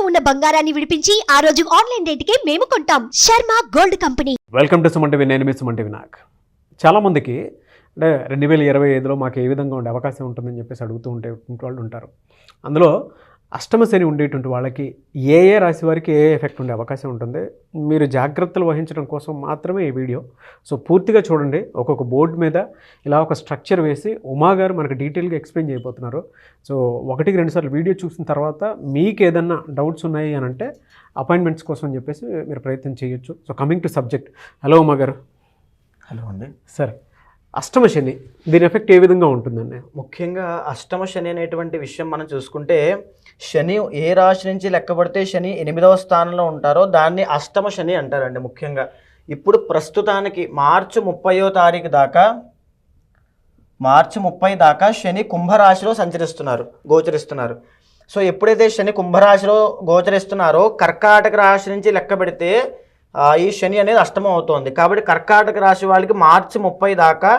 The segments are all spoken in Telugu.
ఇంట్లో ఉన్న బంగారాన్ని విడిపించి ఆ రోజు ఆన్లైన్ రేటుకే మేము కొంటాం. Sharma gold company. Welcome to సుమంటివి నేను మీ సుమంటి చాలా చాలామందికి అంటే రెండు వేల ఇరవై ఐదులో మాకు ఏ విధంగా ఉండే అవకాశం ఉంటుందని చెప్పేసి అడుగుతూ ఉంటే వాళ్ళు ఉంటారు. అందులో అష్టమ శని ఉండేటువంటి వాళ్ళకి ఏ ఏ రాశి వారికి ఏ ఎఫెక్ట్ ఉండే అవకాశం ఉంటుంది. మీరు జాగ్రత్తలు వహించడం కోసం మాత్రమే ఈ వీడియో. సో పూర్తిగా చూడండి. ఒక్కొక్క బోర్డు మీద ఇలా ఒక స్ట్రక్చర్ వేసి ఉమా గారు మనకు డీటెయిల్గా ఎక్స్ప్లెయిన్ చేయబోతున్నారు. సో ఒకటికి రెండు సార్లు వీడియో చూసిన తర్వాత మీకు ఏదన్నా డౌట్స్ ఉన్నాయి అని అంటే అపాయింట్మెంట్స్ కోసం అని చెప్పేసి మీరు ప్రయత్నం చేయొచ్చు. So coming to subject. Hello Uma garu. Hello అండి. సార్ అష్టమ శని దీని ఎఫెక్ట్ ఏ విధంగా ఉంటుందండి? ముఖ్యంగా అష్టమ శని అనేటువంటి విషయం మనం చూసుకుంటే శని ఏ రాశి నుంచి లెక్కబడితే శని ఎనిమిదవ స్థానంలో ఉంటారో దాన్ని అష్టమ శని అంటారండి ముఖ్యంగా. ఇప్పుడు ప్రస్తుతానికి మార్చి ముప్పయో తారీఖు దాకా మార్చి ముప్పై దాకా శని కుంభరాశిలో సంచరిస్తున్నారు గోచరిస్తున్నారు. సో ఎప్పుడైతే శని కుంభరాశిలో గోచరిస్తున్నారో కర్కాటక రాశి నుంచి లెక్క పెడితే ఈ శని అనేది అష్టమం అవుతోంది కాబట్టి కర్కాటక రాశి వాళ్ళకి మార్చి ముప్పై దాకా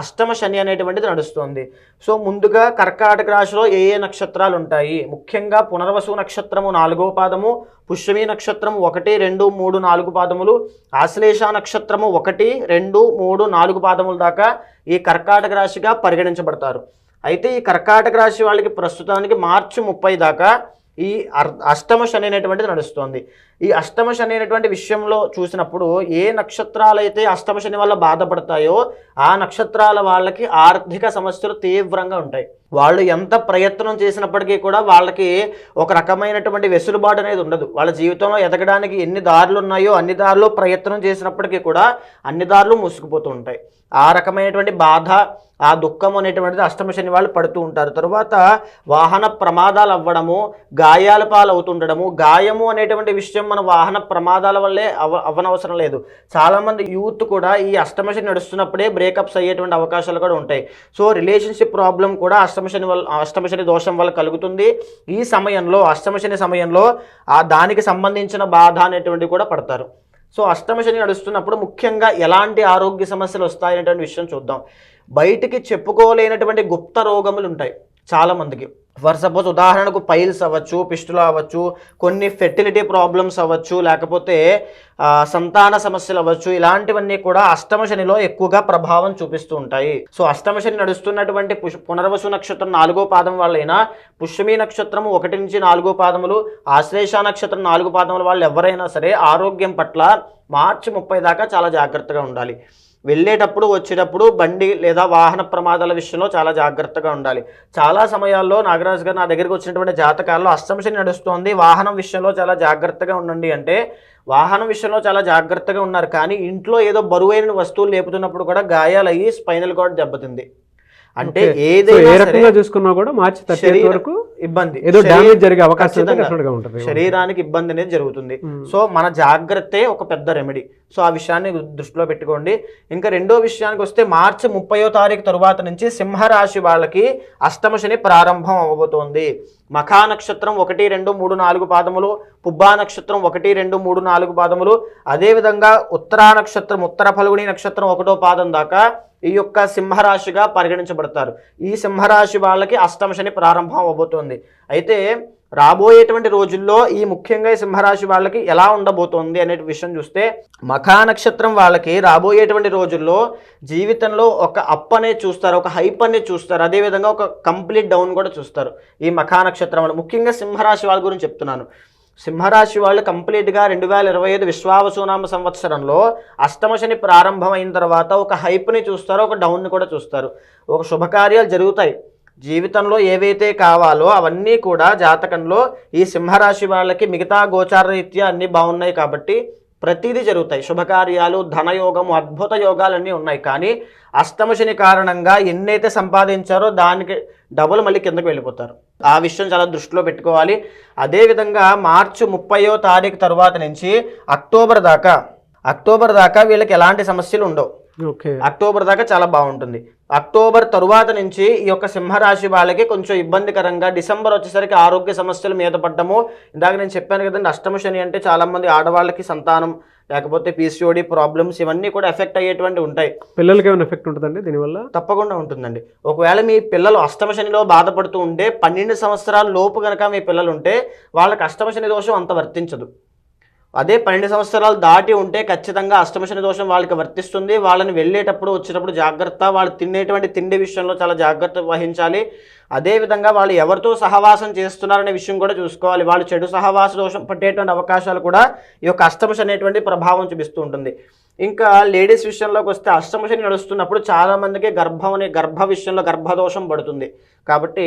అష్టమ శని అనేటువంటిది నడుస్తుంది. సో ముందుగా కర్కాటక రాశిలో ఏ ఏ నక్షత్రాలు ఉంటాయి? ముఖ్యంగా పునర్వసు నక్షత్రము నాలుగో పాదము పుష్యమి నక్షత్రము ఒకటి రెండు మూడు నాలుగు పాదములు ఆశ్లేష నక్షత్రము ఒకటి రెండు మూడు నాలుగు పాదముల దాకా ఈ కర్కాటక రాశిగా పరిగణించబడతారు. అయితే ఈ కర్కాటక రాశి వాళ్ళకి ప్రస్తుతానికి మార్చి ముప్పై దాకా ఈ అర్ అష్టమ శని అనేటువంటిది నడుస్తుంది. ఈ అష్టమ శని అనేటువంటి విషయంలో చూసినప్పుడు ఏ నక్షత్రాలు అయితే అష్టమ శని వల్ల బాధపడతాయో ఆ నక్షత్రాల వాళ్ళకి ఆర్థిక సమస్యలు తీవ్రంగా ఉంటాయి. వాళ్ళు ఎంత ప్రయత్నం చేసినప్పటికీ కూడా వాళ్ళకి ఒక రకమైనటువంటి వెసులుబాటు అనేది ఉండదు. వాళ్ళ జీవితంలో ఎదగడానికి ఎన్ని దారులు ఉన్నాయో అన్ని దారులు ప్రయత్నం చేసినప్పటికీ కూడా అన్ని దారులు మూసుకుపోతూ ఉంటాయి. ఆ రకమైనటువంటి బాధ ఆ దుఃఖం అనేటువంటిది అష్టమ శని వాళ్ళు పడుతూ ఉంటారు. తర్వాత వాహన ప్రమాదాలు అవ్వడము గాయాల పాలు అవుతుండడము గాయము అనేటువంటి విషయం మన వాహన ప్రమాదాల వల్లే అవ అవ్వనవసరం లేదు. చాలామంది యూత్ కూడా ఈ అష్టమ నడుస్తున్నప్పుడే బ్రేకప్స్ అయ్యేటువంటి అవకాశాలు కూడా ఉంటాయి. సో రిలేషన్షిప్ ప్రాబ్లం కూడా అష్టమ వల్ల అష్టమ దోషం వల్ల కలుగుతుంది. ఈ సమయంలో అష్టమ సమయంలో ఆ దానికి సంబంధించిన బాధ అనేటువంటివి కూడా పడతారు. సో అష్టమ నడుస్తున్నప్పుడు ముఖ్యంగా ఎలాంటి ఆరోగ్య సమస్యలు వస్తాయనేటువంటి విషయం చూద్దాం. బయటికి చెప్పుకోలేనటువంటి గుప్త రోగములు ఉంటాయి. చాలామందికి ఫర్ సపోజ్ ఉదాహరణకు పైల్స్ అవ్వచ్చు పిస్టులు అవ్వచ్చు కొన్ని ఫెర్టిలిటీ ప్రాబ్లమ్స్ అవ్వచ్చు లేకపోతే సంతాన సమస్యలు అవ్వచ్చు ఇలాంటివన్నీ కూడా అష్టమ శనిలో ఎక్కువగా ప్రభావం చూపిస్తూ ఉంటాయి. సో అష్టమ శని నడుస్తున్నటువంటి పుష్ పునర్వసు నక్షత్రం నాలుగో పాదం వాళ్ళైనా పుష్యమి నక్షత్రం ఒకటి నుంచి నాలుగో పాదములు ఆశ్లేష నక్షత్రం నాలుగు పాదముల వాళ్ళు ఎవరైనా సరే ఆరోగ్యం పట్ల మార్చి ముప్పై దాకా చాలా జాగ్రత్తగా ఉండాలి. వెళ్ళేటప్పుడు వచ్చేటప్పుడు బండి లేదా వాహన ప్రమాదాల విషయంలో చాలా జాగ్రత్తగా ఉండాలి. చాలా సమయాల్లో నాగరాజు గారు నా దగ్గరికి వచ్చినటువంటి జాతకాల్లో అష్టంశని నడుస్తోంది. వాహనం విషయంలో చాలా జాగ్రత్తగా ఉండండి అంటే వాహనం విషయంలో చాలా జాగ్రత్తగా ఉన్నారు. కానీ ఇంట్లో ఏదో బరువైన వస్తువులు లేపుతున్నప్పుడు కూడా గాయాలయ్యి స్పైనల్ కార్డ్ దెబ్బతింది. అంటే ఏదైనా చూసుకున్నా కూడా మార్చి వరకు ఇబ్బంది. ఏదో డ్యామేజ్ జరిగే అవకాశం శరీరానికి ఇబ్బంది అనేది జరుగుతుంది. మ్మ్. సో మన జాగ్రత్తే ఒక పెద్ద రెమెడీ సో ఆ విషయాన్ని దృష్టిలో పెట్టుకోండి. ఇంకా రెండో విషయానికి వస్తే మార్చి ముప్పయో తారీఖు తరువాత నుంచి సింహరాశి వాళ్ళకి అష్టమ శని ప్రారంభం అవ్వబోతోంది మఖా నక్షత్రం ఒకటి రెండు మూడు నాలుగు పాదములు పుబ్బా నక్షత్రం ఒకటి రెండు మూడు నాలుగు పాదములు. అదేవిధంగా ఉత్తరా నక్షత్రం ఉత్తర ఫలుగుని నక్షత్రం ఒకటో పాదం దాకా ఈ యొక్క సింహరాశిగా పరిగణించబడతారు. ఈ సింహరాశి వాళ్ళకి అష్టమశని ప్రారంభం అవబోతోంది. అయితే రాబోయేటువంటి రోజుల్లో ఈ ముఖ్యంగా సింహరాశి వాళ్ళకి ఎలా ఉండబోతోంది అనే విషయం చూస్తే మఖా నక్షత్రం వాళ్ళకి రాబోయేటువంటి రోజుల్లో జీవితంలో ఒక అప్ అనేది చూస్తారు ఒక హైప్ అనేది చూస్తారు అదేవిధంగా ఒక కంప్లీట్ డౌన్ కూడా చూస్తారు ఈ మఖా నక్షత్రం వాళ్ళు. ముఖ్యంగా సింహరాశి వాళ్ళ గురించి చెప్తున్నాను. సింహరాశి వాళ్ళు కంప్లీట్గా రెండు వేల ఇరవై ఐదు విశ్వావసునామ సంవత్సరంలో అష్టమ శని ప్రారంభమైన తర్వాత ఒక హైప్ని చూస్తారు ఒక డౌన్ని కూడా చూస్తారు. ఒక శుభకార్యాలు జరుగుతాయి. జీవితంలో ఏవైతే కావాలో అవన్నీ కూడా జాతకంలో ఈ సింహరాశి వాళ్ళకి మిగతా గోచార రీత్యా అన్నీ బాగున్నాయి కాబట్టి ప్రతిదీ జరుగుతాయి. శుభకార్యాలు ధనయోగము అద్భుత యోగాలన్నీ ఉన్నాయి. కానీ అష్టమశని కారణంగా ఎన్నైతే సంపాదించారో దానికి డబుల్ మళ్ళీ కిందకు వెళ్ళిపోతారు. ఆ విషయం చాలా దృష్టిలో పెట్టుకోవాలి. అదేవిధంగా మార్చి ముప్పయో తారీఖు తర్వాత నుంచి అక్టోబర్ దాకా అక్టోబర్ దాకా వీళ్ళకి ఎలాంటి సమస్యలు ఉండవు. అక్టోబర్ దాకా చాలా బాగుంటుంది. అక్టోబర్ తరువాత నుంచి ఈ యొక్క సింహరాశి వాళ్ళకి కొంచెం ఇబ్బందికరంగా డిసెంబర్ వచ్చేసరికి ఆరోగ్య సమస్యలు మీద పడ్డము. ఇందాక నేను చెప్పాను కదండి అష్టమ శని అంటే చాలా మంది ఆడవాళ్ళకి సంతానం లేకపోతే పీసీఓడి ప్రాబ్లమ్స్ ఇవన్నీ కూడా ఎఫెక్ట్ అయ్యేటువంటి ఉంటాయి. పిల్లలకి ఏమైనా ఎఫెక్ట్ ఉంటుందండి దీనివల్ల? తప్పకుండా ఉంటుందండి. ఒకవేళ మీ పిల్లలు అష్టమ శనిలో బాధపడుతూ ఉంటే పన్నెండు సంవత్సరాల లోపు కనుక మీ పిల్లలు ఉంటే వాళ్ళకి అష్టమ శని దోషం అంత వర్తించదు. అదే పన్నెండు సంవత్సరాలు దాటి ఉంటే ఖచ్చితంగా అష్టమశని దోషం వాళ్ళకి వర్తిస్తుంది. వాళ్ళని వెళ్ళేటప్పుడు వచ్చేటప్పుడు జాగ్రత్త. వాళ్ళు తినేటువంటి తిండి విషయంలో చాలా జాగ్రత్త వహించాలి. అదేవిధంగా వాళ్ళు ఎవరితో సహవాసం చేస్తున్నారనే విషయం కూడా చూసుకోవాలి. వాళ్ళు చెడు సహవాస దోషం పట్టేటువంటి అవకాశాలు కూడా ఈ యొక్క అష్టమశని అనేటువంటి ప్రభావం చూపిస్తూ ఉంటుంది. ఇంకా లేడీస్ విషయంలోకి వస్తే అష్టమశని నడుస్తున్నప్పుడు చాలామందికి గర్భం అనే గర్భ విషయంలో గర్భదోషం పడుతుంది. కాబట్టి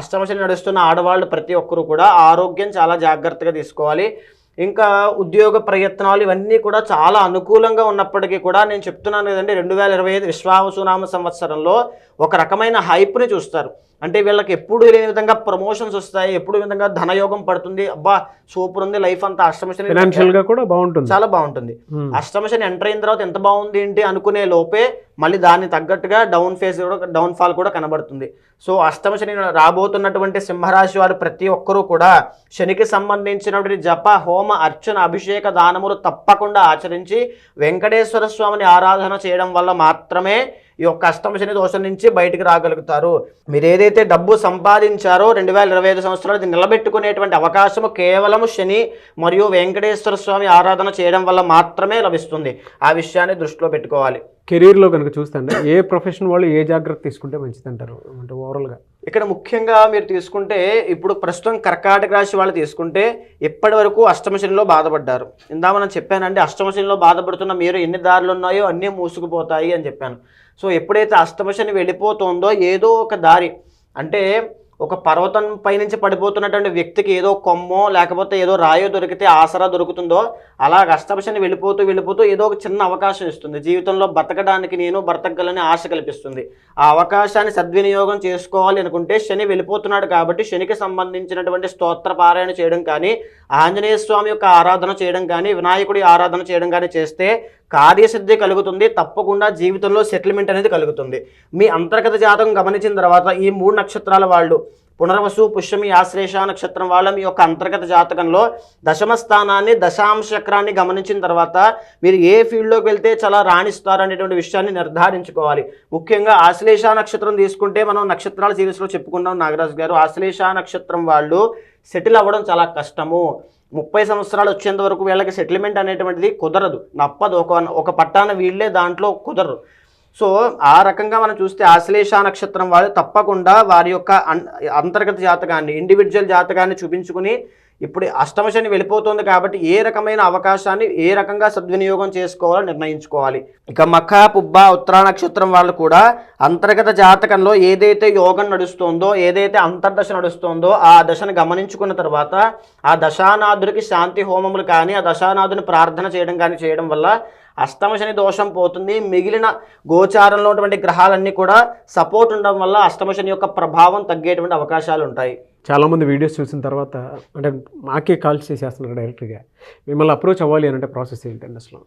అష్టమశని నడుస్తున్న ఆడవాళ్ళు ప్రతి ఒక్కరూ కూడా ఆరోగ్యం చాలా జాగ్రత్తగా తీసుకోవాలి. ఇంకా ఉద్యోగ ప్రయత్నాలు ఇవన్నీ కూడా చాలా అనుకూలంగా ఉన్నప్పటికీ కూడా నేను చెప్తున్నాను కదండి రెండు వేల ఇరవై ఐదు విశ్వావసునామ సంవత్సరంలో ఒక రకమైన హైప్ని చూస్తారు. అంటే వీళ్ళకి ఎప్పుడు లేని విధంగా ప్రమోషన్స్ వస్తాయి ఎప్పుడు విధంగా ధనయోగం పడుతుంది. అబ్బా సూపర్ ఉంది లైఫ్ అంతా అష్టమశని ఫైనాన్షియల్గా కూడా బాగుంటుంది. చాలా బాగుంటుంది. Hmm. అష్టమశని ఎంటర్ అయిన తర్వాత ఎంత బాగుంది ఏంటి అనుకునే లోపే మళ్ళీ దాన్ని తగ్గట్టుగా డౌన్ ఫేస్ కూడా డౌన్ ఫాల్ కూడా కనబడుతుంది. సో అష్టమశని రాబోతున్నటువంటి సింహరాశి వారు ప్రతి ఒక్కరూ కూడా శనికి సంబంధించినటువంటి జప హోమ అర్చన అభిషేక దానములు తప్పకుండా ఆచరించి వెంకటేశ్వర స్వామిని ఆరాధన చేయడం వల్ల మాత్రమే ఈ యొక్క అష్టమశని దోషం నుంచి బయటికి రాగలుగుతారు. మీరు ఏదైతే డబ్బు సంపాదించారో రెండు వేల ఇరవై ఐదు సంవత్సరాలు ఇది నిలబెట్టుకునేటువంటి అవకాశము కేవలం శని మరియు వెంకటేశ్వర స్వామి ఆరాధన చేయడం వల్ల మాత్రమే లభిస్తుంది. ఆ విషయాన్ని దృష్టిలో పెట్టుకోవాలి. కెరీర్లో కనుక చూస్తే ఏ ప్రొఫెషన్ వాళ్ళు ఏ జాగ్రత్త తీసుకుంటే మంచిది అంటారు? అంటే ఓవరాల్గా ఇక్కడ ముఖ్యంగా మీరు తీసుకుంటే ఇప్పుడు ప్రస్తుతం కర్కాటక రాశి వాళ్ళు తీసుకుంటే ఇప్పటి వరకు అష్టమశనిలో బాధపడ్డారు. ఇందా మనం చెప్పానంటే అష్టమశనిలో బాధపడుతున్న మీరు ఎన్ని దారులు ఉన్నాయో అన్నీ మూసుకుపోతాయి అని చెప్పాను. సో ఎప్పుడైతే అష్టమశని వెళ్ళిపోతుందో ఏదో ఒక దారి అంటే ఒక పర్వతం పైనుంచి పడిపోతున్నటువంటి వ్యక్తికి ఏదో కొమ్మో లేకపోతే ఏదో రాయో దొరికితే ఆసరా దొరుకుతుందో అలా కష్టపశని వెళ్ళిపోతూ వెళ్ళిపోతూ ఏదో ఒక చిన్న అవకాశం ఇస్తుంది. జీవితంలో బతకడానికి నేను బ్రతకగలని ఆశ కల్పిస్తుంది. ఆ అవకాశాన్ని సద్వినియోగం చేసుకోవాలి అనుకుంటే శని వెళ్ళిపోతున్నాడు కాబట్టి శనికి సంబంధించినటువంటి స్తోత్ర పారాయణ చేయడం కానీ ఆంజనేయ స్వామి యొక్క ఆరాధన చేయడం కానీ వినాయకుడి ఆరాధన చేయడం కానీ చేస్తే కార్యసిద్ధి కలుగుతుంది తప్పకుండా జీవితంలో సెటిల్మెంట్ అనేది కలుగుతుంది. మీ అంతర్గత జాతకం గమనించిన తర్వాత ఈ మూడు నక్షత్రాల వాళ్ళు పునర్వసు పుష్యమి ఆశ్లేష నక్షత్రం వాళ్ళ మీ యొక్క అంతర్గత జాతకంలో దశమ స్థానాన్ని దశాంశ చక్రాన్ని గమనించిన తర్వాత మీరు ఏ ఫీల్డ్లోకి వెళ్తే చాలా రాణిస్తారు అనేటువంటి విషయాన్ని నిర్ధారించుకోవాలి. ముఖ్యంగా ఆశ్లేష నక్షత్రం తీసుకుంటే మనం నక్షత్రాల సిరీస్లో చెప్పుకున్నాం నాగరాజు గారు. ఆశ్లేష నక్షత్రం వాళ్ళు సెటిల్ అవ్వడం చాలా కష్టము. ముప్పై సంవత్సరాలు వచ్చేంత వరకు వీళ్ళకి సెటిల్మెంట్ అనేటువంటిది కుదరదు. నప్పదు. ఒక ఒక పట్టాన వీళ్ళే దాంట్లో కుదరరు. సో ఆ రకంగా మనం చూస్తే ఆశ్లేష నక్షత్రం వాళ్ళు తప్పకుండా వారి యొక్క అన్- అంతర్గత జాతకాన్ని ఇండివిజువల్ జాతకాన్ని చూపించుకుని ఇప్పుడు అష్టమశని వెళ్ళిపోతుంది కాబట్టి ఏ రకమైన అవకాశాన్ని ఏ రకంగా సద్వినియోగం చేసుకోవాలో నిర్ణయించుకోవాలి. ఇక మఖ పుబ్బ ఉత్తరా నక్షత్రం వాళ్ళు కూడా అంతర్గత జాతకంలో ఏదైతే యోగం నడుస్తుందో ఏదైతే అంతర్దశ నడుస్తుందో ఆ దశను గమనించుకున్న తర్వాత ఆ దశానాథుడికి శాంతి హోమములు కానీ ఆ దశానాథుని ప్రార్థన చేయడం కానీ చేయడం వల్ల అష్టమ శని దోషం పోతుంది. మిగిలిన గోచారంలో ఉన్నటువంటి గ్రహాలన్నీ కూడా సపోర్ట్ ఉండడం వల్ల అష్టమ శని యొక్క ప్రభావం తగ్గేటువంటి అవకాశాలు ఉంటాయి. చాలా మంది వీడియోస్ చూసిన తర్వాత అంటే మాకే కాల్ చేసేస్తున్నారు డైరెక్ట్గా మిమ్మల్ని అప్రోచ్ అవ్వాలి అని అంటే ప్రాసెస్ ఏంటండి అసలు?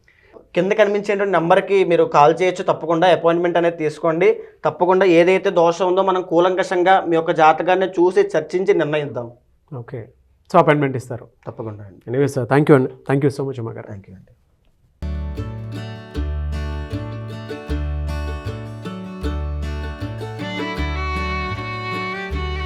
కింద కనిపించేటువంటి నెంబర్కి మీరు కాల్ చేయొచ్చు. తప్పకుండా అపాయింట్మెంట్ అనేది తీసుకోండి. తప్పకుండా ఏదైతే దోషం ఉందో మనం కూలంకషంగా మీ యొక్క జాతకాన్ని చూసి చర్చించి నిర్ణయిద్దాం. ఓకే. సో అపాయింట్మెంట్ ఇస్తారు. తప్పకుండా అండి. ఎనీవేస్ థ్యాంక్ యూ అండి. థ్యాంక్ యూ సో మచ్ అమ్మగారు థ్యాంక్ యూ అండి.